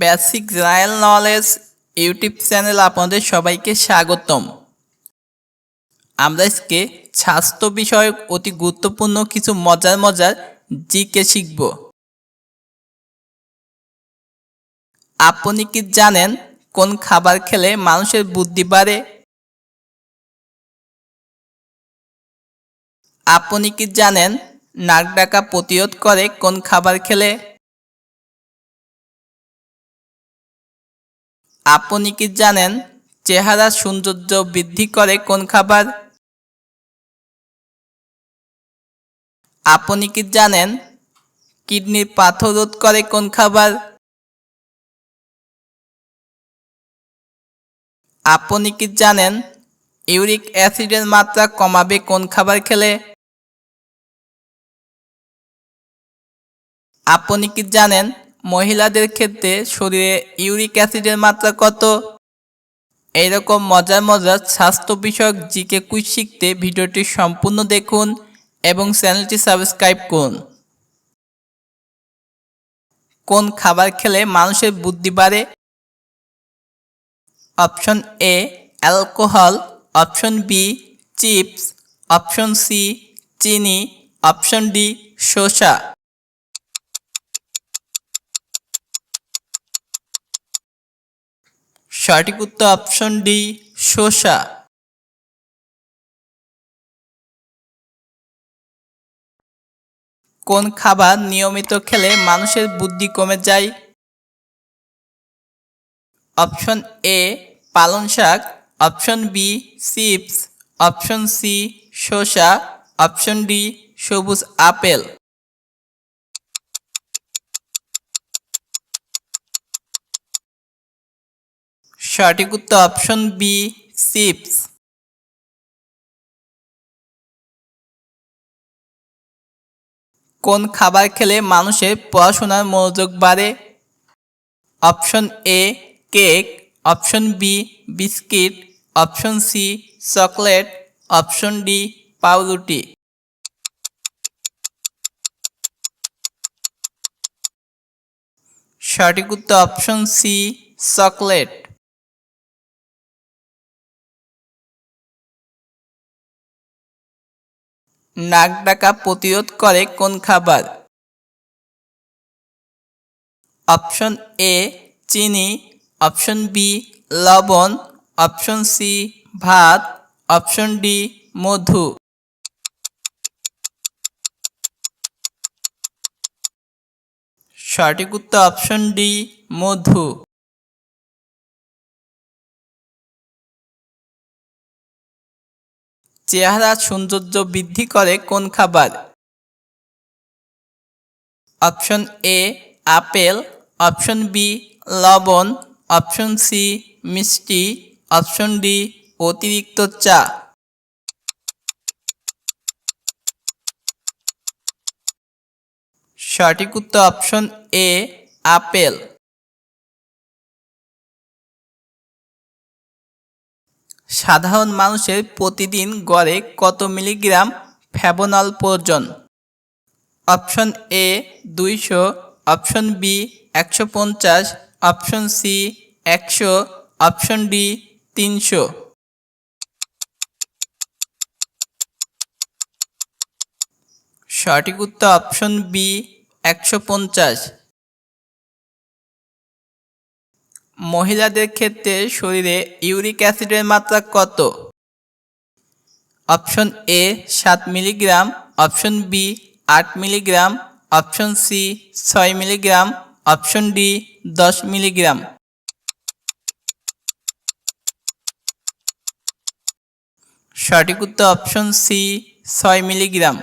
Basic general knowledge YouTube channel আপনাদের সবাইকে স্বাগতম। আমরা আজকে স্বাস্থ্য বিষয়ক অতি গুরুত্বপূর্ণ কিছু মজার মজার জিকে শিখব। আপনি কি জানেন কোন খাবার খেলে মানুষের বুদ্ধি বাড়ে? আপনি কি জানেন নাক ডাকা প্রতিরোধ করে কোন খাবার খেলে? আপনি কি জানেন চেহারা সৌন্দর্য বৃদ্ধি করে কোন খাবার? আপনি কি জানেন কিডনির পাথর রোধ করে কোন খাবার? আপনি কি জানেন ইউরিক অ্যাসিডের মাত্রা কমাবে কোন খাবার খেলে? আপনি কি জানেন মহিলাদের ক্ষেত্রে শরীরে ইউরিক অ্যাসিডের মাত্রা কত? এইরকম মজার মজার স্বাস্থ্য বিষয়ক জিকে কুইজ শিখতে ভিডিওটি সম্পূর্ণ দেখুন এবং চ্যানেলটি সাবস্ক্রাইব করুন। কোন খাবার খেলে মানুষের বুদ্ধি বাড়ে? Option A, alcohol, option B, chips, option C, চিনি, অপশন ডি, শসা। সঠিক উত্তর অপশন ডি শসা। কোন খাবার নিয়মিত খেলে মানুষের বুদ্ধি কমে যায়? অপশন এ পালং শাক। Option B chips. Option C শসা। অপশন ডি সবুজ আপেল। সঠিক উত্তর অপশন বি চিপস কোন খাবার খেলে মানুষের পড়াশোনার মনোযোগ বাড়ে? Option A cake option B biscuit option C chocolate option D পাউরুটি। সঠিক উত্তর অপশন সি চকলেট নাক ডাকা প্রতিরোধ করে কোন খাবার? অপশন এ, চিনি। অপশন বি, লবণ। অপশন সি, ভাত। অপশন ডি, মধু। সঠিক উত্তর অপশন ডি, মধু। চেহারা সৌন্দর্য বৃদ্ধি করে কোন খাবার? Option A, apple, option B, লবণ, অপশন সি, মিষ্টি, অপশন ডি, অতিরিক্ত চা। সঠিক উত্তর অপশন এ, আপেল। সাধারণ মানুষের প্রতিদিন গড়ে কত মিলিগ্রাম ফ্যাবোনল প্রয়োজন? অপশন এ দুইশো, অপশন বি একশো পঞ্চাশ, অপশন সি একশো, অপশন ডি তিনশো। সঠিক উত্তর অপশন বি একশো পঞ্চাশ। মহিলাদের ক্ষেত্রে শরীরে ইউরিক অ্যাসিডের মাত্রা কত? অপশন এ, সাত মিলিগ্রাম, অপশন বি, আট মিলিগ্রাম, অপশন সি, ছয় মিলিগ্রাম, অপশন ডি, দশ মিলিগ্রাম। সঠিক উত্তর অপশন সি, ছয় মিলিগ্রাম।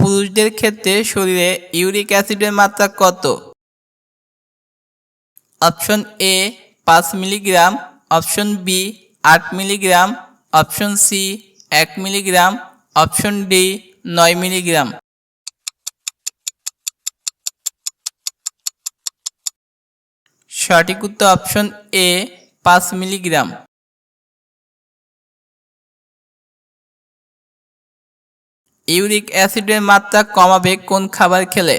পুরুষদের ক্ষেত্রে শরীরে ইউরিক অ্যাসিডের মাত্রা কত? অপশন এ, পাঁচ মিলিগ্রাম। অপশন বি, আট মিলিগ্রাম। অপশন সি, এক মিলিগ্রাম। অপশন ডি, নয় মিলিগ্রাম। সঠিক উত্তর অপশন এ, পাঁচ মিলিগ্রাম। ইউরিক অ্যাসিডের মাত্রা কমাবে কোন খাবার খেলে?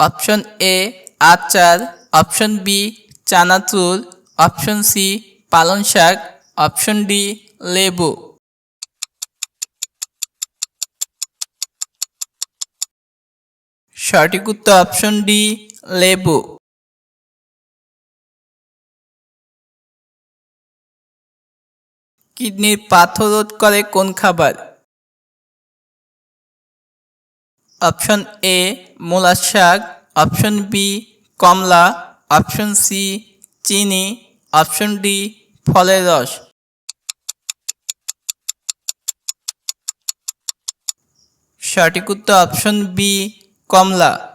অপশন এ, আচার, অপশন বি, চানাচুর, অপশন সি, পালং শাক, অপশন ডি, লেবু। সঠিক উত্তর অপশন ডি, লেবু। কিডনির পাথর রোধ করে কোন খাবার? অপশন এ, মূলা শাক। অপশন বি, কমলা। অপশন সি, চিনি। অপশন ডি, ফলের রস। সঠিক উত্তর অপশন বি, কমলা।